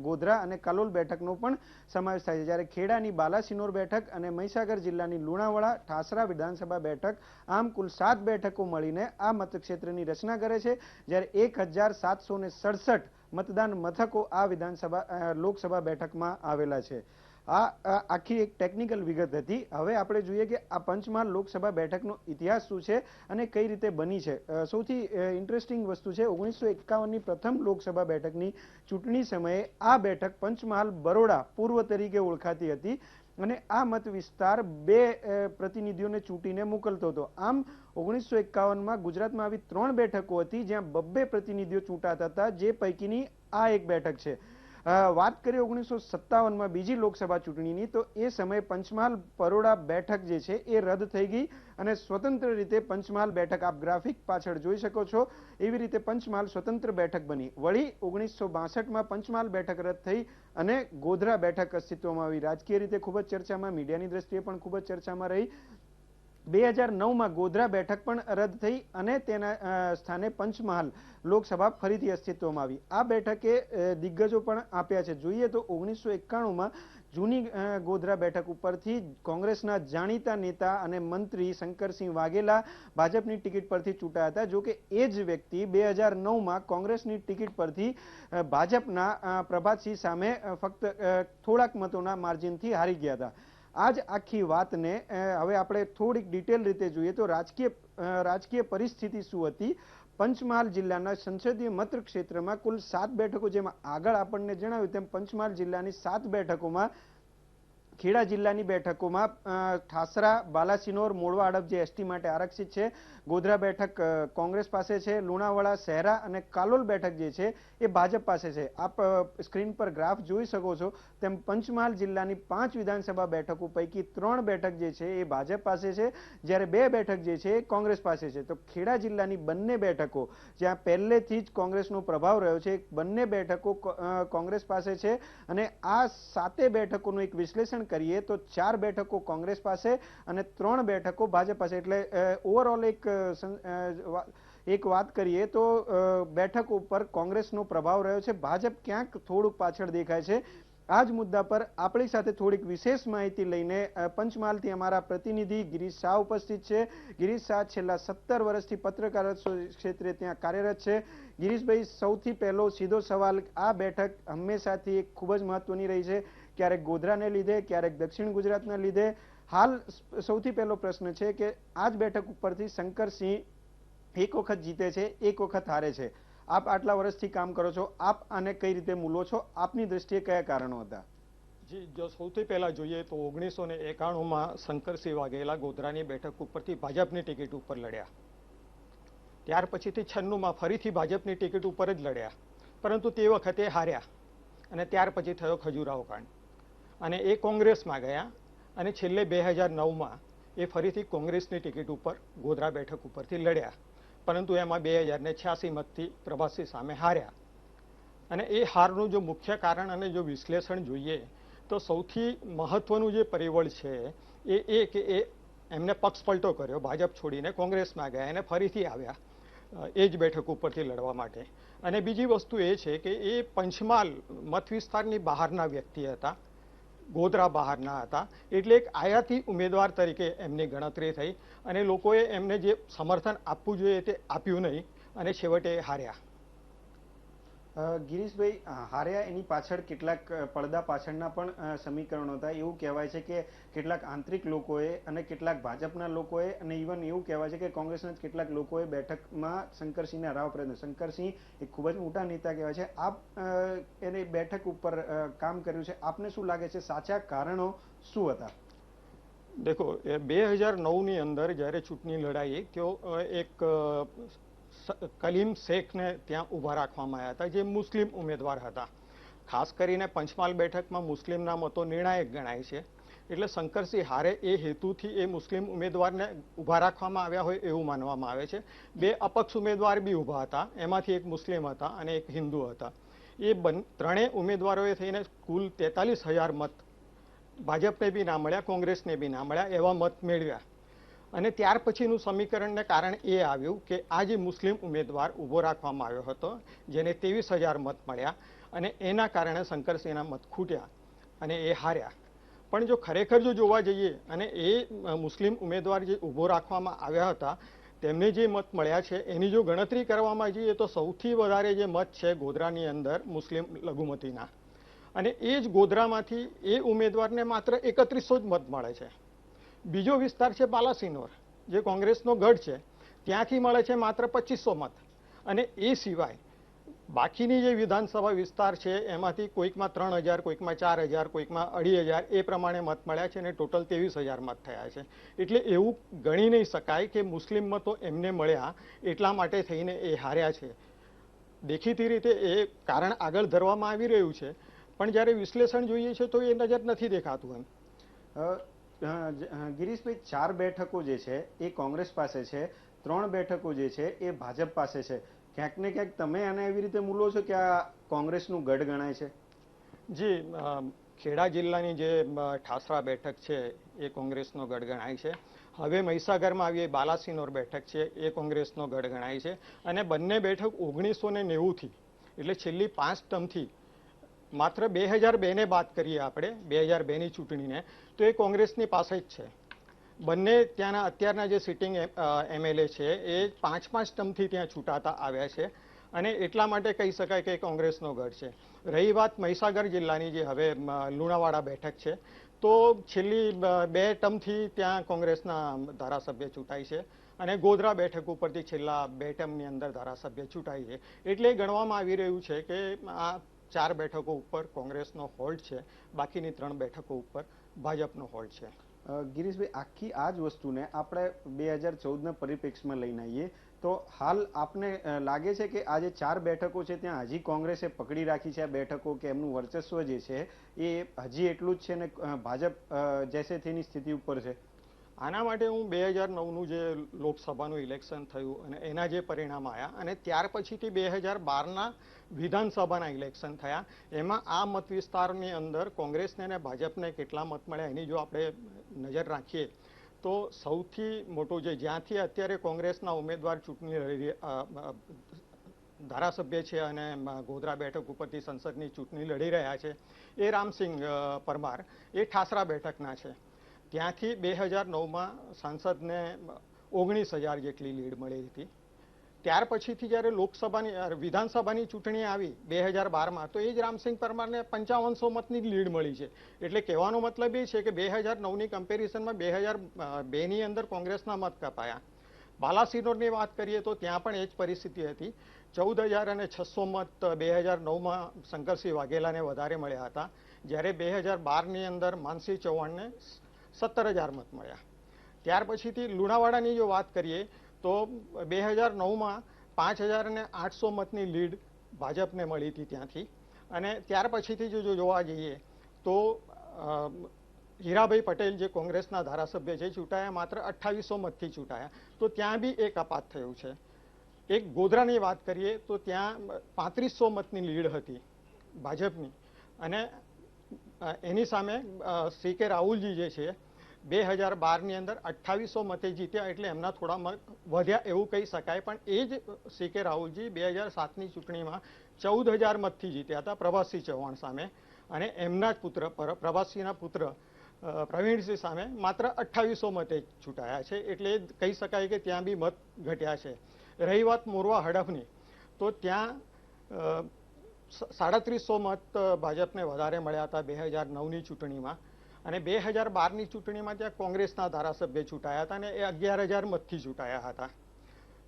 ગોધરા અને કાલોલ બેઠકનો પણ સમાવેશ થાય છે. જ્યારે ખેડાની બાલાસિનોર બેઠક અને મહીસાગર જિલ્લાની લુણાવાડા ઠાસરા વિધાનસભા બેઠક આમ કુલ સાત બેઠકો મળીને આ મતક્ષેત્રની રચના કરે છે. જ્યારે એક હજાર સાતસો સડસઠ મતદાન મથકો આ વિધાનસભા લોકસભા બેઠકમાં આવેલા છે. આ આખી એક ટેકનિકલ વિગત હતી. હવે આપણે જોઈએ કે આ પંચમહાલ લોકસભા બેઠકનો ઇતિહાસ શું છે અને કઈ રીતે બની છે. સૌથી ઇન્ટરેસ્ટિંગ વસ્તુ છે, ઓગણીસો એકાવનની પ્રથમ લોકસભા બેઠકની ચૂંટણી સમયે આ બેઠક પંચમહાલ બરોડા પૂર્વ તરીકે ઓળખાતી હતી અને આ મત વિસ્તાર બે પ્રતિનિધિઓને ચૂંટીને મોકલતો હતો. આમ, ઓગણીસો એકાવનમાં ગુજરાતમાં આવી ત્રણ બેઠકો હતી જ્યાં બબ્બે પ્રતિનિધિઓ ચૂંટાતા હતા, જે પૈકીની આ એક બેઠક છે. વાત કરીએ ઓગણીસો સત્તાવનમાં બીજી લોકસભા ચૂંટણીની, તો એ સમયે પંચમહાલ પરોડા બેઠક જે છે એ રદ થઈ ગઈ અને સ્વતંત્ર રીતે પંચમહાલ બેઠક આપ ગ્રાફિક પાછળ જોઈ શકો છો. એવી રીતે પંચમહાલ સ્વતંત્ર બેઠક બની. વળી ઓગણીસો બાસઠમાં પંચમહાલ બેઠક રદ થઈ અને ગોધરા બેઠક અસ્તિત્વમાં આવી. રાજકીય રીતે ખૂબ જ ચર્ચામાં, મીડિયાની દ્રષ્ટિએ પણ ખૂબ જ ચર્ચામાં રહી. બે હજાર નવમાં ગોધરા બેઠક પણ રદ થઈ અને તેના સ્થાને પંચમહાલ લોકસભા ફરીથી અસ્તિત્વમાં આવી. આ બેઠકે દિગ્ગજો પણ આપ્યા છે. જોઈએ તો ઓગણીસો એકાણુંમાં જૂની ગોધરા બેઠક ઉપરથી કોંગ્રેસના જાણીતા નેતા અને મંત્રી શંકરસિંહ વાઘેલા ભાજપની ટિકિટ પરથી ચૂંટાયા હતા. જો કે એ જ વ્યક્તિ બે હજાર નવમાં કોંગ્રેસની ટિકિટ પરથી ભાજપના પ્રભાતસિંહ સામે ફક્ત થોડાક મતોના માર્જિનથી હારી ગયા હતા. આ જ આખી વાતને હવે આપણે થોડીક ડિટેલ રીતે જોઈએ તો રાજકીય રાજકીય પરિસ્થિતિ શું હતી? પંચમહાલ જિલ્લાના સંસદીય મતક્ષેત્રમાં કુલ સાત બેઠકો જેમાં આગળ આપણને જણાવ્યું તેમ પંચમહાલ જિલ્લાની સાત બેઠકોમાં ખેડા જિલ્લાની બેઠકોમાં ઠાસરા, બાલાસિનોર મોડવા અડબ જે એસટી માટે આરક્ષિત છે, ગોધરા બેઠક કોંગ્રેસ પાસે છે, લુણાવાડા શહેરા અને કાલોલ બેઠક જે છે, એ ભાજપ પાસે છે. આપ સ્ક્રીન પર ગ્રાફ જોઈ શકો છો. તેમ પંચમહાલ જિલ્લાની પાંચ વિધાનસભા બેઠકો પૈકી ત્રણ બેઠક જે છે, એ ભાજપ પાસે છે. જ્યારે બે બેઠક જે છે, એ કોંગ્રેસ પાસે છે. તો ખેડા જિલ્લાની બંને બેઠકો, જ્યાં પહેલેથી જ કોંગ્રેસનો પ્રભાવ રહ્યો છે, બંને બેઠકો કોંગ્રેસ પાસે છે. અને આ સાતે બેઠકોનું એક વિશ્લેષણ કરીએ તો ચાર બેઠકો કોંગ્રેસ પાસે અને ત્રણ બેઠકો ભાજપ પાસે. એટલે ઓવરઓલ એક એક વાત કરીએ તો બેઠક ઉપર કોંગ્રેસનો પ્રભાવ રહ્યો છે. ભાજપ ક્યાંક થોડુંક પાછળ દેખાય છે. આ જ મુદ્દા પર આપણી સાથે થોડીક વિશેષ માહિતી લઈને પંચમહાલથી અમારા પ્રતિનિધિ ગિરીશ શાહ ઉપસ્થિત છે. ગિરીશ શાહ છેલ્લા સત્તર વર્ષથી પત્રકાર ક્ષેત્રે ત્યાં કાર્યરત છે. ગિરીશભાઈ, સૌથી પહેલો સીધો સવાલ, આ બેઠક હંમેશાથી એક ખૂબ જ મહત્વની રહી છે. ક્યારેક ગોધરાને લીધે, ક્યારેક દક્ષિણ ગુજરાતના લીધે. હાલ સૌથી પહેલો પ્રશ્ન છે કે આ જ બેઠક ઉપરથી શંકરસિંહ એક વખત જીતે છે, એક વખત હારે છે. આપ આટલા વર્ષથી કામ કરો છો, આપ આને કઈ રીતે મૂલો છો? આપની દ્રષ્ટિએ કયા કારણો હતા? જી, જો સૌથી પહેલા જોઈએ તો ઓગણીસો ને એકાણુંમાં શંકરસિંહ વાઘેલા ગોધરાની બેઠક ઉપરથી ભાજપની ટિકિટ ઉપર લડ્યા. ત્યાર પછીથી છન્નુંમાં ફરીથી ભાજપની ટિકિટ ઉપર જ લડ્યા. પરંતુ તે વખતે હાર્યા. અને ત્યાર પછી થયો ખજુરાહો કાંડ. અને એ કોંગ્રેસમાં ગયા અને છેલ્લે બે હજાર નવમાં એ ફરીથી કોંગ્રેસની ટિકિટ ઉપર, ગોધરા બેઠક ઉપરથી લડ્યા. પરંતુ એમાં બે હજારને છ્યાસી મતથી પ્રભાસી સામે હાર્યા. અને એ હારનું જો મુખ્ય કારણ અને જો વિશ્લેષણ જોઈએ, તો સૌથી મહત્વનું જે પરિબળ છે, એ એ કે એ એમને પક્ષ પલટો કર્યો, ભાજપ છોડીને કોંગ્રેસમાં ગયા અને ફરીથી આવ્યા એ જ બેઠક ઉપરથી લડવા માટે. અને બીજી વસ્તુ એ છે કે એ પંચમહાલ મત વિસ્તારની બહારના વ્યક્તિ હતા. ગોધરા બહારના હતા. એટલે એક આયાતી ઉમેદવાર તરીકે એમની ગણતરી થઈ અને લોકોએ એમને જે સમર્થન આપવું જોઈએ તે આપ્યું નહીં અને છેવટે હાર્યા. ગિરીશભાઈ હાર્યા એની પાછળ કેટલાક પડદા પાછળના પણ સમીકરણો હતા. એવું કહેવાય છે કે કેટલાક આંતરિક લોકોએ અને કેટલાક ભાજપના લોકોએ અને ઇવન એવું કહેવાય છે કે કોંગ્રેસના કેટલાક લોકોએ બેઠકમાં શંકરસિંહને હરાવવા પ્રયત્ન શંકરસિંહ એ ખૂબ જ મોટા નેતા કહેવાય છે. આપ એને બેઠક ઉપર કામ કર્યું છે. આપને શું લાગે છે? સાચા કારણો શું હતા? દેખો બે હજાર નવની અંદર જ્યારે ચૂંટણી લડાઈ તો એક કલીમ શેખને ત્યાં ઊભા રાખવામાં આવ્યા હતા, જે મુસ્લિમ ઉમેદવાર હતા. ખાસ કરીને પંચમહાલ બેઠકમાં મુસ્લિમના મતો નિર્ણાયક ગણાય છે. એટલે શંકરસિંહ હારે એ હેતુથી એ મુસ્લિમ ઉમેદવારને ઊભા રાખવામાં આવ્યા હોય એવું માનવામાં આવે છે. બે અપક્ષ ઉમેદવાર બી ઊભા હતા, એમાંથી એક મુસ્લિમ હતા અને એક હિન્દુ હતા. એ બન, ત્રણેય ઉમેદવારોએ થઈને કુલ તેતાલીસ હજાર મત ભાજપને બી ના મળ્યા, કોંગ્રેસને બી ના મળ્યા એવા મત મેળવ્યા. અને ત્યાર પછીનું સમીકરણને કારણ એ આવ્યું કે આ જે મુસ્લિમ ઉમેદવાર ઊભો રાખવામાં આવ્યો હતો, જેને ત્રેવીસ હજાર મત મળ્યા અને એના કારણે શંકરસિંહના મત ખૂટ્યા અને એ હાર્યા. પણ જો ખરેખર જો જોવા જઈએ અને એ મુસ્લિમ ઉમેદવાર જે ઊભો રાખવામાં આવ્યા હતા, તેમને જે મત મળ્યા છે, એની જો ગણતરી કરવામાં જઈએ તો સૌથી વધારે જે મત છે ગોધરાની અંદર મુસ્લિમ લઘુમતીના. અને એ જ ગોધરામાંથી એ ઉમેદવારને માત્ર એકત્રીસો જ મત મળે છે. બીજો વિસ્તાર છે બાલાસિનોર, જે કોંગ્રેસનો ગઢ છે. ત્યાંથી મળે છે માત્ર પચીસો મત. અને એ સિવાય બાકીની જે વિધાનસભા વિસ્તાર છે, એમાંથી કોઈકમાં ત્રણ હજાર, કોઈકમાં ચાર હજાર, કોઈકમાં અઢી હજાર, એ પ્રમાણે મત મળ્યા છે અને ટોટલ ત્રેવીસ હજાર મત થયા છે. એટલે એવું ગણી નહીં શકાય કે મુસ્લિમ મતો એમને મળ્યા એટલા માટે થઈને એ હાર્યા છે. દેખીતી રીતે એ કારણ આગળ ધરવામાં આવી રહ્યું છે, પણ જ્યારે વિશ્લેષણ જોઈએ છે તો એ નજર નથી દેખાતું એમ. ગિરીશભાઈ, ચાર બેઠકો જે છે, એ કોંગ્રેસ પાસે છે. ત્રણ બેઠકો જે છે, એ ભાજપ પાસે છે. ક્યાંક ને ક્યાંક તમે આને એવી રીતે મૂલો છો કે આ કોંગ્રેસનું ગઢ ગણાય છે? જી ખેડા જિલ્લાની જે ઠાસરા બેઠક છે, એ કોંગ્રેસનો ગઢ ગણાય છે. હવે મહીસાગરમાં આવી બાલાસિનોર બેઠક છે, એ કોંગ્રેસનો ગઢ ગણાય છે. અને બંને બેઠક ઓગણીસો ને નેવુંથી, એટલે છેલ્લી પાંચ ટર્મથી માત્ર બે હજાર બેને બાદ કરીએ આપણે, બે હજાર બેની ચૂંટણીને, તો એ કોંગ્રેસની પાસે જ છે. બંને ત્યાંના અત્યારના જે સિટિંગ એમએલએ છે, એ પાંચ પાંચ ટર્મથી ત્યાં ચૂંટાતા આવ્યા છે અને એટલા માટે કહી શકાય કે કોંગ્રેસનો ગઢ છે. રહી વાત મહીસાગર જિલ્લાની જે હવે લુણાવાડા બેઠક છે, તો છેલ્લી બે ટર્મથી ત્યાં કોંગ્રેસના ધારાસભ્ય ચૂંટાય છે અને ગોધરા બેઠક ઉપરથી છેલ્લા બે ટર્મની અંદર ધારાસભ્ય ચૂંટાય છે. એટલે ગણવામાં આવી રહ્યું છે કે આ ચાર બેઠકો ઉપર કોંગ્રેસનો હોલ્ડ છે, બાકીની ત્રણ બેઠકો ઉપર ભાજપનો હોલ્ડ છે. ગિરીશભાઈ, આખી આ જ વસ્તુને આપણે બે હજાર ચૌદના પરિપ્રેક્ષમાં લઈને આવીએ. તો હાલ આપને લાગે છે કે આ જે ચાર બેઠકો છે, ત્યાં હજી કોંગ્રેસે પકડી રાખી છે આ બેઠકો કે એમનું વર્ચસ્વ જે છે, એ હજી એટલું જ છે ને ભાજપ જેસે તેની સ્થિતિ ઉપર છે? આના માટે હું બે હજાર નવનું જે લોકસભાનું ઇલેક્શન થયું અને એના જે પરિણામ આવ્યા અને ત્યાર પછીથી બે હજાર બારના વિધાનસભાના ઇલેક્શન થયા, એમાં આ મત વિસ્તારની અંદર કોંગ્રેસને અને ભાજપને કેટલા મત મળ્યા એની જો આપણે નજર રાખીએ, તો સૌથી મોટું જે જ્યાંથી અત્યારે કોંગ્રેસના ઉમેદવાર ચૂંટણી લડી ધારાસભ્ય છે અને ગોધરા બેઠક ઉપરથી સંસદની ચૂંટણી લડી રહ્યા છે, એ રામસિંહ પરમાર, એ ઠાસરા બેઠકના છે. ત્યાંથી બે હજાર નવમાં સાંસદને ઓગણીસ હજાર જેટલી લીડ મળી હતી. ત્યાર પછીથી જ્યારે લોકસભાની વિધાનસભાની ચૂંટણી આવી બે હજાર બારમાં, તો એ જ રામસિંહ પરમારને પંચાવનસો મતની લીડ મળી છે. એટલે કહેવાનો મતલબ એ છે કે બે હજાર નવની કમ્પેરિઝનમાં બે હજાર બેની અંદર કોંગ્રેસના મત કપાયા. બાલાસિનોરની વાત કરીએ તો ત્યાં પણ એ જ પરિસ્થિતિ હતી. ચૌદ હજાર અને છસો મત બે હજાર નવમાં શંકરસિંહ વાઘેલાને વધારે મળ્યા હતા. જ્યારે બે હજાર બારની અંદર માનસિંહ ચૌહાણને સત્તર હજાર મત મળ્યા. ત્યાર પછીથી લુણાવાડાની જો વાત કરીએ, તો બે હજાર નવમાં પાંચ હજાર અને આઠસો મતની લીડ ભાજપને મળી હતી ત્યાંથી. અને ત્યાર પછીથી જો જોવા જઈએ, તો હીરાભાઈ પટેલ જે કોંગ્રેસના ધારાસભ્ય છે, ચૂંટાયા માત્ર અઠ્ઠાવીસો મતથી ચૂંટાયા. તો ત્યાં બી એક અપાત થયું છે. એક ગોધરાની વાત કરીએ, તો ત્યાં પાંત્રીસો મતની લીડ હતી ભાજપની. અને એની સામે સી કે રાહુલજી જે છે, બે હજાર બારની અંદર અઠ્ઠાવીસો મતે જીત્યા એટલે એમના થોડા મત વધ્યા એવું કહી શકાય. પણ એ જ સી કે રાહુલજી બે હજાર સાતની ચૂંટણીમાં ચૌદ હજાર મતથી જીત્યા હતા પ્રભાસસિંહ ચૌહાણ સામે. અને એમના જ પુત્ર, પર- પ્રભાસસિંહના પુત્ર પ્રવીણસિંહ સામે માત્ર અઠ્ઠાવીસો મતે ચૂંટાયા છે. એટલે કહી શકાય કે ત્યાં બી મત ઘટ્યા છે. રહી વાત મોરવા હડફની, તો ત્યાં સાડત્રીસો મત ભાજપને વધારે મળ્યા હતા બે હજાર નવની ચૂંટણીમાં અને બે હજાર બારની ચૂંટણીમાં ત્યાં કોંગ્રેસના ધારાસભ્ય ચૂંટાયા હતા અને એ અગિયાર હજાર મતથી ચૂંટાયા હતા.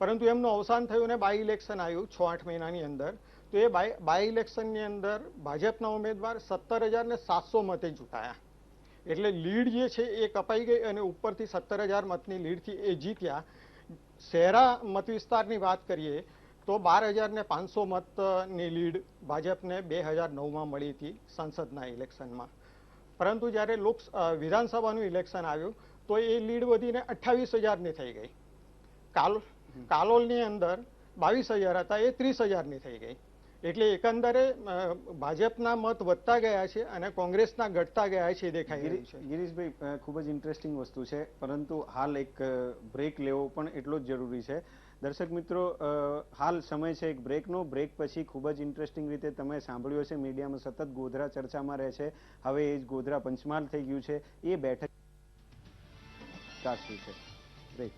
પરંતુ એમનું અવસાન થયું અને બાય ઇલેક્શન આવ્યું છ આઠ મહિનાની અંદર. તો એ બાય બાય ઇલેક્શનની અંદર ભાજપના ઉમેદવાર સત્તર હજાર ને સાતસો મતે ચૂંટાયા. એટલે લીડ જે છે એ કપાઈ ગઈ અને ઉપરથી સત્તર હજાર મતની લીડથી એ જીત્યા. શહેરા મત વિસ્તારની વાત કરીએ તો બાર હજાર ને પાંચસો મતની લીડ ભાજપને બે હજાર નવમાં મળી હતી સંસદના ઇલેક્શનમાં. પરંતુ જ્યારે લોક વિધાનસભાનું ઇલેક્શન આવ્યું, તો એ લીડ વધીને અઠ્ઠાવીસ હજારની થઈ ગઈ. કાલ, કાલોલની અંદર બાવીસ હજાર હતા, એ ત્રીસ હજારની થઈ ગઈ. એટલે એકંદરે ભાજપના મત વધતા ગયા છે અને કોંગ્રેસના ઘટતા ગયા છે દેખાય રહ્યું છે. ગિરીશભાઈ ખૂબ જ ઇન્ટરેસ્ટિંગ વસ્તુ છે, પરંતુ હાલ એક બ્રેક લેવો પણ એટલો જ જરૂરી છે. દર્શક મિત્રો હાલ સમય છે એક બ્રેકનો. બ્રેક પછી ખૂબ જ ઇન્ટરેસ્ટિંગ રીતે તમે સાંભળ્યું હશે. મીડિયામાં સતત ગોધરા ચર્ચામાં રહે છે. હવે એ જ ગોધરા પંચમહાલ થઈ ગયું છે. એ બેઠક ચાસ્યું છે? બ્રેક.